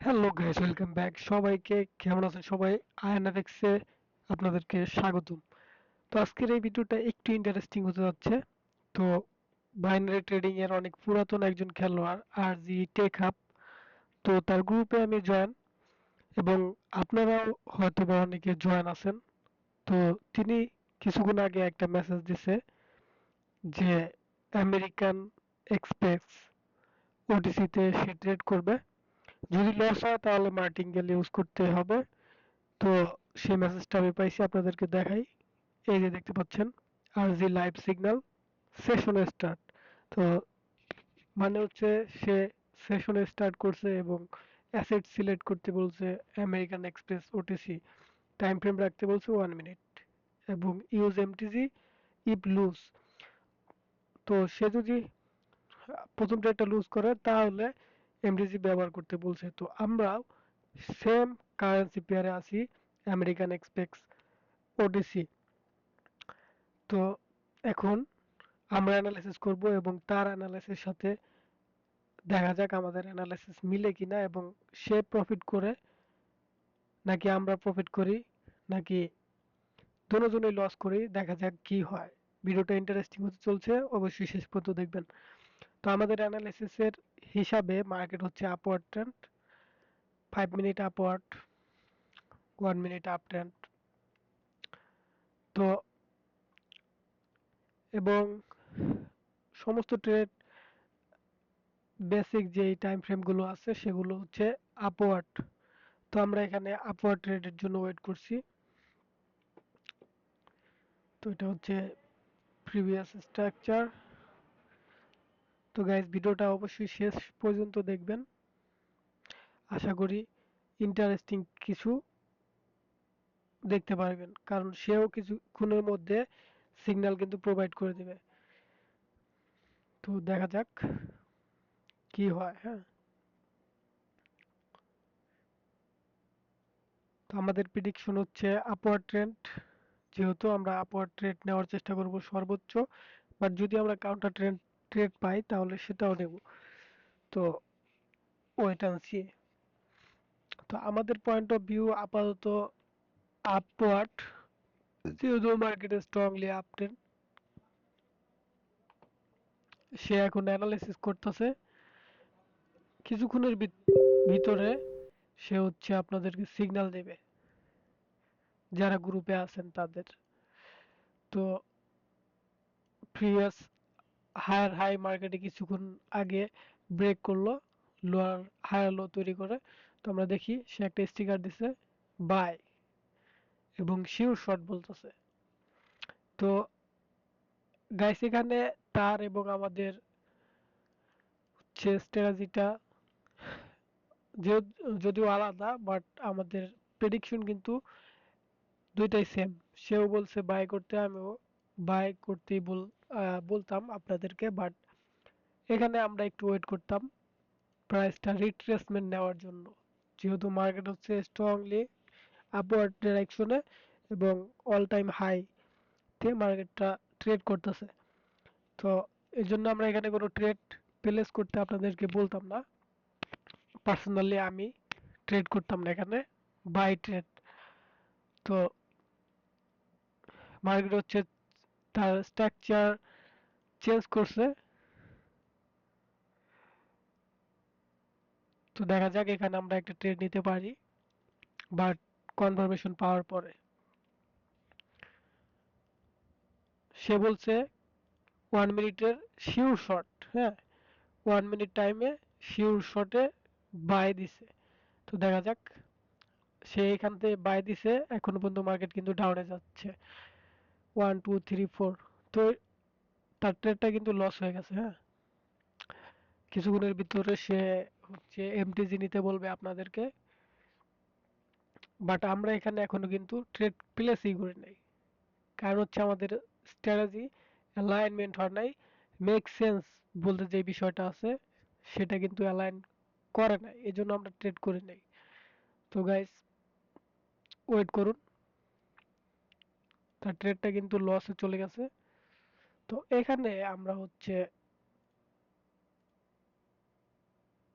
Hello guys welcome back সবাইকে কেমন আছেন সবাই? আইএনএফএক্সে আপনাদেরকে স্বাগতম। তো আজকের এই ভিডিওটা একটু ইন্টারেস্টিং হতে যাচ্ছে। তো বাইনারি ট্রেডিং এর অনেক পুরাতন একজন খেলোয়াড় আর জি টেক হাব তো তার গ্রুপে আমি জয়েন এবং আপনারাও হয়তো বা অনেকে জয়েন আছেন। তো তিনি কিছুক্ষণ আগে একটা মেসেজ দিছে যে আমেরিকান এক্সপ্রেস ওটিসিতে সে ট্রেড করবে। যদি লস হয়, তাহলে মার্টিঙ্গেল ইউজ করতে হবে। তো সেই মেসেজটা আমি পাইছি, আপনাদেরকে দেখাই। এই যে দেখতে পাচ্ছেন আর জি লাইভ সিগন্যাল সেশন স্টার্ট তো মানে হচ্ছে সে সেশনে স্টার্ট করছে এবং অ্যাসেট সিলেক্ট করতে বলছে American Express OTC time frame রাখতে বলছে ওয়ান মিনিট এবং ইউজ এমটিজি ইফ লুজ তো সে যদি প্রথম ট্রেডটা লুজ করে, তাহলে এমডিজি ব্যবহার করতে বলছে। তো আমরা সেম কারেন্সি পেয়ারে আছি আমেরিকান এক্সপেক্স ওডিসি তো এখন আমরা অ্যানালাইসিস করব এবং তার অ্যানালাইসিস সাথে দেখা যাক আমাদের অ্যানালাইসিস মিলে কিনা এবং সে প্রফিট করে নাকি আমরা প্রফিট করি, নাকি দুজনেই লস করি, দেখা যাক কি হয়। ভিডিওটা ইন্টারেস্টিং হতে চলছে, অবশ্যই শেষ পর্যন্ত দেখবেন। তো আমাদের অ্যানালাইসিসের হিসাবে মার্কেট হচ্ছে upward trend five minute upward one minute up trend তো এবং সমস্ত ট্রেড বেসিক যেই টাইম ফ্রেমগুলো আছে সেগুলো হচ্ছে আপওয়ার্ড তো আমরা এখানে আপওয়ার্ড ট্রেডের জন্য ওয়েট করছি। তো এটা হচ্ছে প্রিভিয়াস স্ট্রাকচার তো গাইজ ভিডিওটা অবশ্যই শেষ পর্যন্ত দেখবেন। আশা করি ইন্টারেস্টিং কিছু দেখতে পারবেন, কারণ সেও কিছুক্ষণের মধ্যে সিগন্যাল কিন্তু প্রোভাইড করে দেবে। তো দেখা যাক কি হয় হ্যাঁ। তো আমাদের প্রিডিকশন হচ্ছে আপওয়ার্ড ট্রেন্ড যেহেতু আমরা আপওয়ার্ড ট্রেড নেওয়ার চেষ্টা করব সর্বোচ্চ বাট যদি আমরা কাউন্টার ট্রেন্ড ট্রেড পাই, তাহলে সেটাও নেব। তো ওয়েট অ্যান্ড তো আমাদের পয়েন্ট অফ ভিউ আপাতত আপওয়ার্ড যেহেতু মার্কেটে স্ট্রংলি আপট্রেন্ড সে এখন অ্যানালাইসিস করতেছে। কিছুক্ষণের ভিতরে সে হচ্ছে আপনাদেরকে সিগন্যাল দেবে। যারা গ্রুপে আছেন তাদের। তো প্রিভিয়াস হায়ার হাই মার্কেটে কিছুক্ষণ আগে ব্রেক করল লোয়ার হায়ার লো তৈরি করে। তো আমরা দেখি সে একটা স্টিকার দিছে বাই এবং শিওর শর্ট বলতেছে। তো গাইস এখানে তার এবং আমাদের হচ্ছে স্ট্র্যাটেজিটা যদিও আলাদা বাট আমাদের প্রেডিকশন কিন্তু দুইটাই সেম সেও বলছে বাই করতে আমিও বাই করতেই বল বলতাম আপনাদেরকে বাট এখানে আমরা একটু ওয়েট করতাম প্রাইসটা রিট্রেসমেন্ট নেওয়ার জন্য। যেহেতু মার্কেট হচ্ছে স্ট্রংলি আপওয়ার্ড ডাইরেকশনে এবং অল টাইম হাই তে মার্কেটটা ট্রেড করতেছে। তো এই জন্য আমরা এখানে কোনো ট্রেড প্লেস করতে আপনাদেরকে বলতাম না। পার্সোনালি আমি ট্রেড করতাম না এখানে বাই ট্রেড তো মার্কেট হচ্ছে তার স্ট্রাকচার চেঞ্জ করছে তো দেখা যাক এখানে আমরা একটা ট্রেড নিতে পারি বাট কনফার্মেশন পাওয়ার পরে। সে বলছে ওয়ান মিনিটের শিওর শট হ্যাঁ? ওয়ান মিনিট টাইমে শিওর শটে বাই দিছে। তো দেখা যাক, সে এখান থেকে বাই দিছে, এখনও পর্যন্ত মার্কেট কিন্তু ডাউনে যাচ্ছে। ওয়ান টু থ্রি ফোর তো তার ট্রেডটা কিন্তু লস হয়ে গেছে হ্যাঁ? কিছুক্ষণের ভিতরে সে হচ্ছে এমটিজি নিতে বলবে আপনাদেরকে। বাট আমরা এখানে এখনও কিন্তু ট্রেড প্লেসই করি নাই। কারণ হচ্ছে আমাদের স্ট্র্যাটেজি অ্যালাইনমেন্ট হয় নাই। মেক সেন্স বলতে যে বিষয়টা আছে, সেটা কিন্তু অ্যালাইন করে নাই। এই জন্য আমরা ট্রেড করি নাই। তো গাইস ওয়েট করুন। তার ট্রেডটা কিন্তু লসে চলে গেছে। তো এখানে আমরা হচ্ছে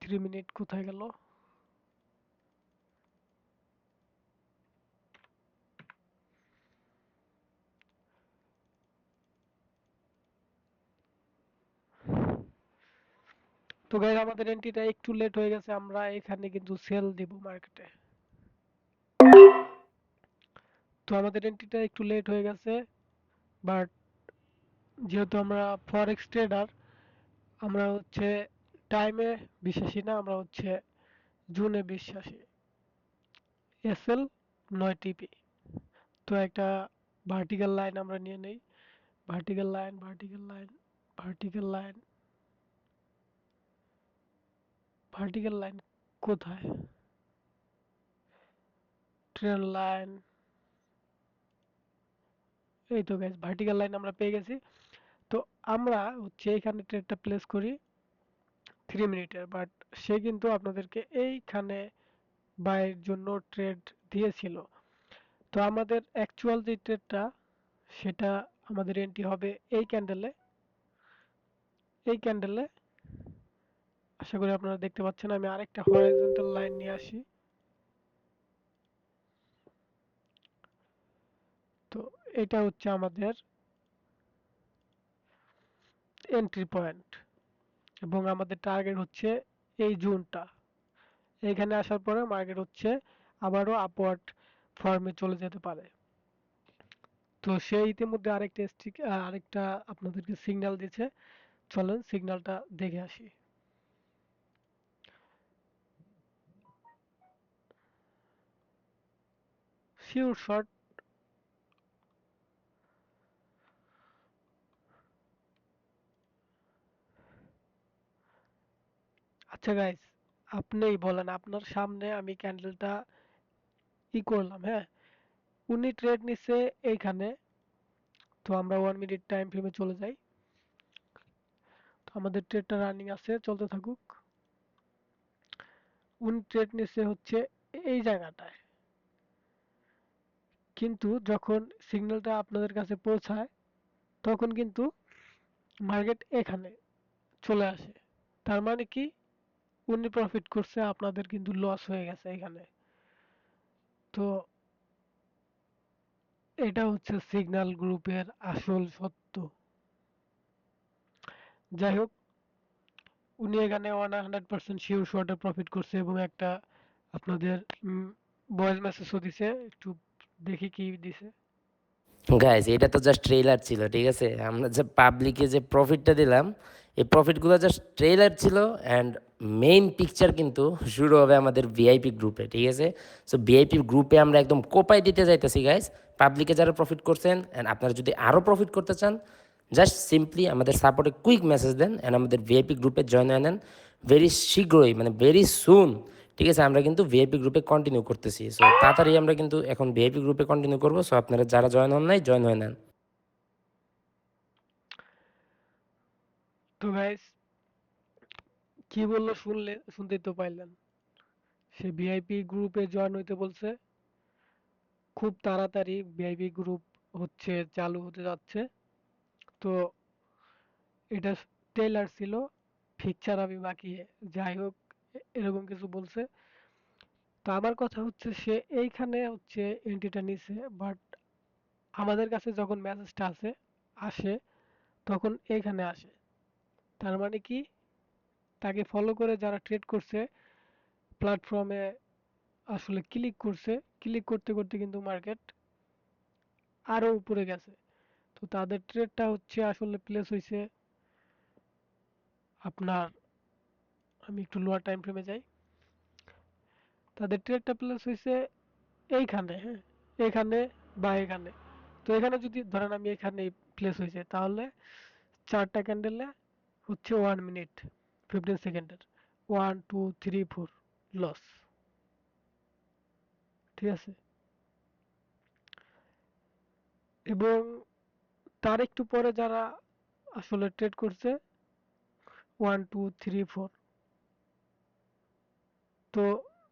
থ্রি মিনিট কোথায় গেল? তো গাইজ আমাদের এন্ট্রিটা একটু লেট হয়ে গেছে, আমরা এখানে কিন্তু সেল দিব মার্কেটে তো আমাদের এন্ট্রিটা একটু লেট হয়ে গেছে বাট যেহেতু আমরা ফরেক্স ট্রেডার আমরা হচ্ছে টাইমে বিশ্বাসী না, আমরা হচ্ছে জুনে বিশ্বাসী। এসএল নয় টিপি তো একটা ভার্টিক্যাল লাইন আমরা নিয়ে নেই। Vertical line vertical line vertical line vertical line কোথায়? ট্রেন লাইন এই তো গ্যাস ভার্টিক্যাল লাইন আমরা পেয়ে গেছি। তো আমরা হচ্ছে এখানে ট্রেডটা প্লেস করি থ্রি মিনিটের বাট সে কিন্তু আপনাদেরকে এইখানে বাইয়ের জন্য ট্রেড দিয়েছিল। তো আমাদের অ্যাকচুয়াল যে ট্রেডটা সেটা আমাদের এন্ট্রি হবে এই ক্যান্ডেলে এই ক্যান্ডেলে আশা করি আপনারা দেখতে পাচ্ছেন, আমি আরেকটা হরাইজন্টাল লাইন নিয়ে আসি তো এটা হচ্ছে আমাদের এন্ট্রি পয়েন্ট এবং আমাদের টার্গেট হচ্ছে এই জোনটা। এখানে আসার পরে মার্কেট হচ্ছে আবারও আপওয়ার্ড ফর্মে চলে যেতে পারে। তো সে ইতিমধ্যে আরেকটা স্টিক আরেকটা আপনাদেরকে সিগন্যাল দিয়েছে। চলেন সিগন্যালটা দেখে আসি। শিওর শর্ট আচ্ছা গাইস আপনিই বলেন, আপনার সামনে আমি ক্যান্ডেলটা ই করলাম হ্যাঁ? উনি ট্রেড নিচ্ছে এইখানে, তো আমরা ওয়ান মিনিট টাইম ফ্রেমে চলে যাই। তো আমাদের ট্রেডটা রানিং আছে, চলতে থাকুক। উনি ট্রেড নিচ্ছে হচ্ছে এই জায়গাটায়। কিন্তু যখন সিগন্যালটা আপনাদের কাছে পৌঁছায়, তখন কিন্তু মার্কেট এখানে চলে আসে। তার মানে কি? উনি প্রফিট করছে, আপনাদের কিন্তু লস হয়ে গেছে এখানে। তো এটা হচ্ছে সিগন্যাল গ্রুপের আসল সত্য। যাই হোক, উনি এখানে ওয়ান হান্ড্রেড পার্সেন্ট শিওর শর্টে প্রফিট করছে এবং একটা আপনাদের ভয়েস মেসেজও দিছে। একটু দেখি কি দিছে। গাইজ এটা তো জাস্ট ট্রেলার ছিল, ঠিক আছে? আমরা যে পাবলিকে যে প্রফিটটা দিলাম এই প্রফিটগুলো জাস্ট ট্রেলার ছিল অ্যান্ড মেইন পিকচার কিন্তু শুরু হবে আমাদের ভিআইপি গ্রুপে ঠিক আছে? সো ভিআইপি গ্রুপে আমরা একদম কোপাই দিতে যাইতেছি গাইজ পাবলিকে যারা প্রফিট করছেন অ্যান্ড আপনারা যদি আরও প্রফিট করতে চান জাস্ট সিম্পলি আমাদের সাপোর্টে কুইক মেসেজ দেন অ্যান্ড আমাদের ভিআইপি গ্রুপে জয়েন হয়ে নেন ভেরি শীঘ্রই মানে ভেরি সুন ঠিক আছে? আমরা কিন্তু ভিআইপি গ্রুপে কন্টিনিউ করতেছি। সো তাড়াতাড়ি আমরা কিন্তু এখন ভিআইপি গ্রুপে কন্টিনিউ করব। সো আপনারা যারা জয়েন হন নাই জয়েন হয়ে নেন। তো গাইস কি বলল শুনলে, শুনতেই তো পাইলেন। সে ভিআইপি গ্রুপে জয়েন হইতে বলছে। খুব তাড়াতাড়ি ভিআইপি গ্রুপ হচ্ছে, চালু হতে যাচ্ছে। তো এটা ট্রেলার ছিল পিকচার আমি বাকি যাই হোক, এরকম কিছু বলছে। তো আমার কথা হচ্ছে, সে এইখানে হচ্ছে এন্ট্রিটা নিছে বাট আমাদের কাছে যখন মেসেজটা আসে আসে, তখন এইখানে আসে। তার মানে কি? তাকে ফলো করে যারা ট্রেড করছে প্ল্যাটফর্মে আসলে ক্লিক করছে ক্লিক করতে করতে কিন্তু মার্কেট আরও উপরে গেছে। তো তাদের ট্রেডটা হচ্ছে আসলে প্লেস হয়েছে আপনার, আমি একটু লোয়ার টাইম ফ্রেমে যাই। তাদের ট্রেডটা প্লেস হয়েছে এইখানে হ্যাঁ এখানে বা এখানে। তো এখানে যদি ধরেন আমি এখানে প্লেস হয়েছে তাহলে চারটা ক্যান্ডেলে হচ্ছে ওয়ান মিনিট ফিফটিন সেকেন্ডের one two three four loss ঠিক আছে? এবং তার একটু পরে যারা আসলে ট্রেড করছে ওয়ান টু থ্রি ফোর তো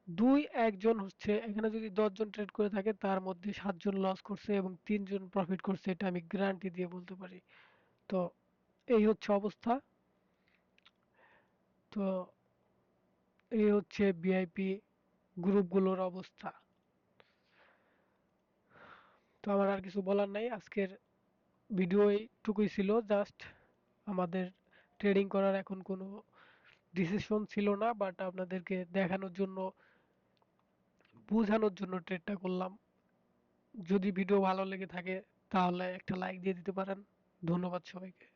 দুই, একজন হচ্ছে, এখানে যদি দশজন ট্রেড করে থাকে, তার মধ্যে সাতজন লস করছে এবং তিনজন প্রফিট করছে, এটা আমি গ্যারান্টি দিয়ে বলতে পারি। তো এই হচ্ছে অবস্থা। তো এই হচ্ছে ভিআইপি গ্রুপগুলোর অবস্থা। তো আমার আর কিছু বলার নাই। আজকের ভিডিও এইটুকুই ছিল। জাস্ট আমাদের ট্রেডিং করার এখন কোনো ডিসিশন ছিল না বাট আপনাদেরকে দেখানোর জন্য, বোঝানোর জন্য ট্রেডটা করলাম। যদি ভিডিও ভালো লেগে থাকে, তাহলে একটা লাইক দিয়ে দিতে পারেন। ধন্যবাদ সবাইকে।